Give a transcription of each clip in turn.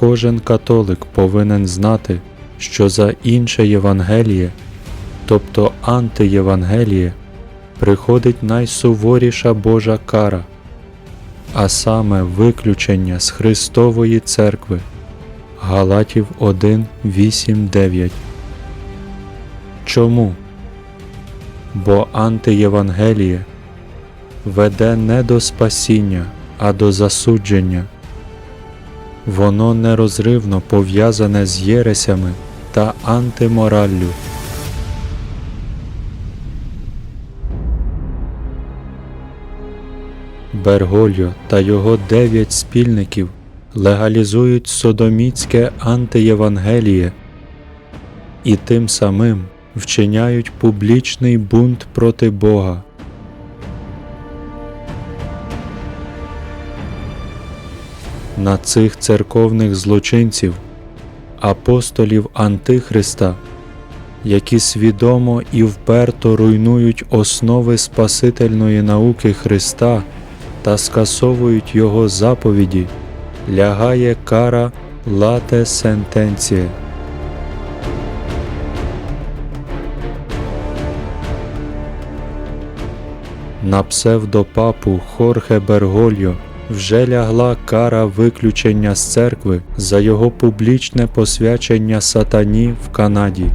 кожен католик повинен знати, що за інше Євангеліє, тобто антиєвангеліє, приходить найсуворіша Божа кара, а саме виключення з Христової церкви. Галатів 1, 8, 9. Чому? Бо антиєвангеліє веде не до спасіння, а до засудження. Воно нерозривно пов'язане з єресями та антимораллю. Бергольо та його дев'ять спільників легалізують содоміцьке антиєвангеліє і тим самим вчиняють публічний бунт проти Бога. На цих церковних злочинців, апостолів Антихриста, які свідомо і вперто руйнують основи Спасительної науки Христа та скасовують Його заповіді, лягає кара лате сентенціє. На псевдопапу Хорхе Бергольо вже лягла кара виключення з церкви за його публічне посвячення сатані в Канаді.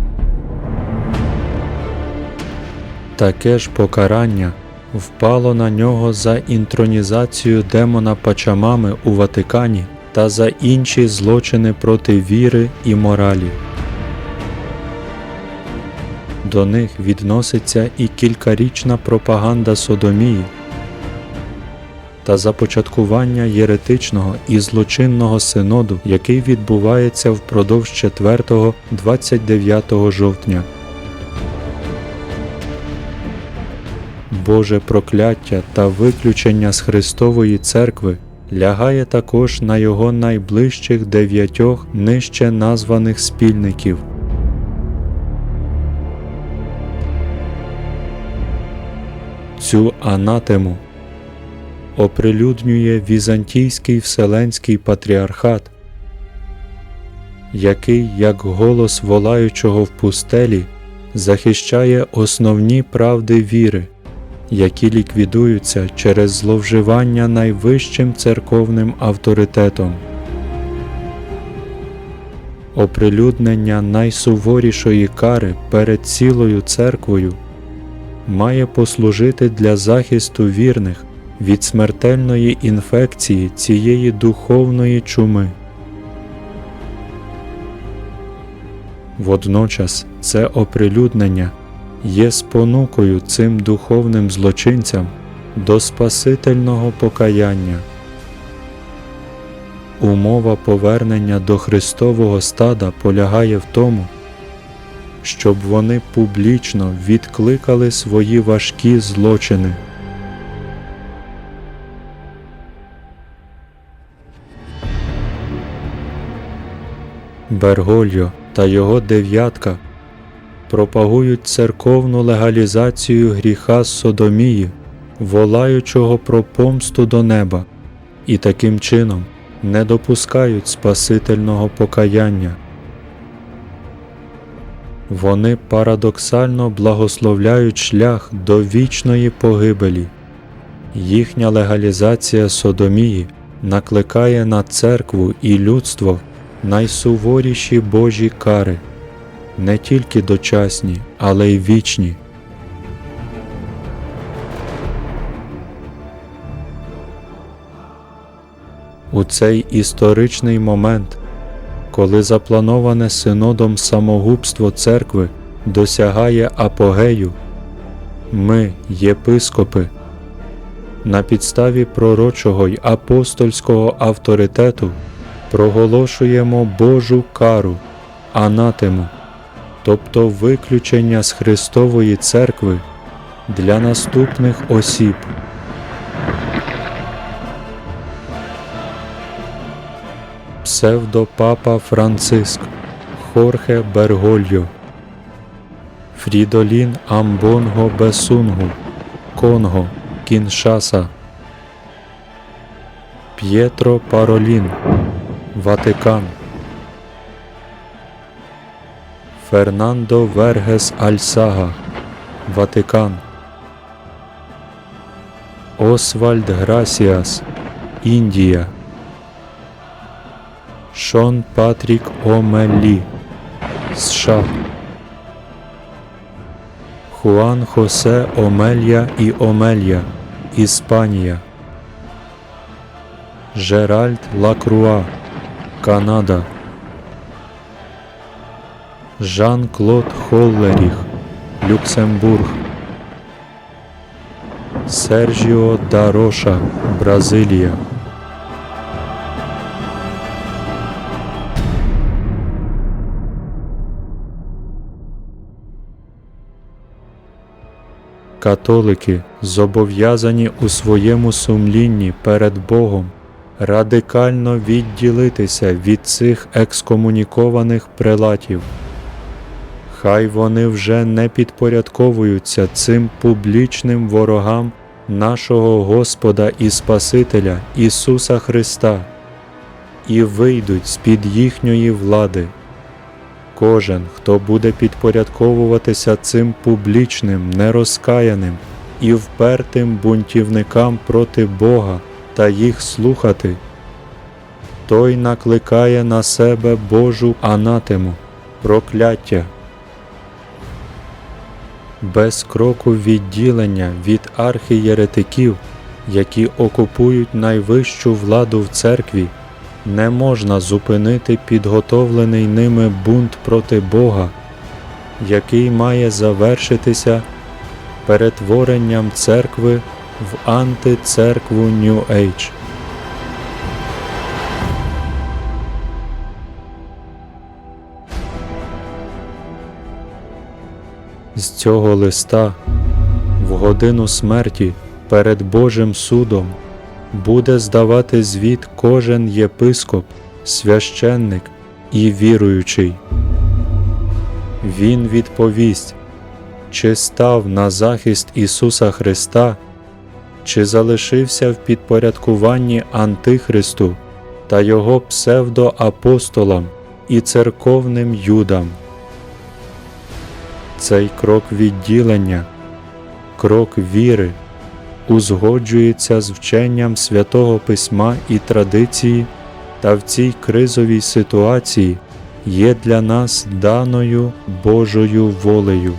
Таке ж покарання впало на нього за інтронізацію демона Пачамами у Ватикані та за інші злочини проти віри і моралі. До них відноситься і кількарічна пропаганда Содомії та започаткування єретичного і злочинного синоду, який відбувається впродовж 4-29 жовтня. Боже прокляття та виключення з Христової церкви лягає також на його найближчих дев'ятьох нижче названих спільників. Цю анатему оприлюднює Візантійський Вселенський патріархат, який, як голос волаючого в пустелі, захищає основні правди віри, які ліквідуються через зловживання найвищим церковним авторитетом. Оприлюднення найсуворішої кари перед цілою церквою має послужити для захисту вірних від смертельної інфекції цієї духовної чуми. Водночас це оприлюднення є спонукою цим духовним злочинцям до спасительного покаяння. Умова повернення до Христового стада полягає в тому, щоб вони публічно відкликали свої важкі злочини. Бергольо та його дев'ятка пропагують церковну легалізацію гріха содомії, волаючого про помсту до неба, і таким чином не допускають спасительного покаяння. Вони парадоксально благословляють шлях до вічної погибелі. Їхня легалізація содомії накликає на церкву і людство найсуворіші Божі кари, не тільки дочасні, але й вічні. У цей історичний момент, коли заплановане синодом самогубство церкви досягає апогею, ми, єпископи, на підставі пророчого й апостольського авторитету проголошуємо Божу кару, анатему, тобто виключення з Христової церкви для наступних осіб. Псевдопапа Франциск Хорхе Бергольо Фрідолін Амбонго Бесунгу Конго Кіншаса П'єтро Паролін Ватикан. Фернандо Вергес Альсага, Ватикан. Освальд Грасіас, Індія. Шон Патрік Омеллі, США. Хуан Хосе Омелья і Омелья, Іспанія. Жеральд Лакруа, Канада. Жан-Клод Холлеріх, Люксембург. Сержіо Дароша, Бразилія. Католики зобов'язані у своєму сумлінні перед Богом радикально відділитися від цих екскомунікованих прелатів. Хай вони вже не підпорядковуються цим публічним ворогам нашого Господа і Спасителя Ісуса Христа і вийдуть з-під їхньої влади. Кожен, хто буде підпорядковуватися цим публічним, нерозкаяним і впертим бунтівникам проти Бога та їх слухати, той накликає на себе Божу анатему, прокляття. Без кроку відділення від архієретиків, які окупують найвищу владу в церкві, не можна зупинити підготовлений ними бунт проти Бога, який має завершитися перетворенням церкви в антицеркву New Age. З цього листа в годину смерті перед Божим судом буде здавати звіт кожен єпископ, священник і віруючий. Він відповість, чи став на захист Ісуса Христа, чи залишився в підпорядкуванні Антихристу та його псевдоапостолам і церковним юдам. Цей крок відділення, крок віри узгоджується з вченням святого Письма і традиції, та в цій кризовій ситуації є для нас даною Божою волею.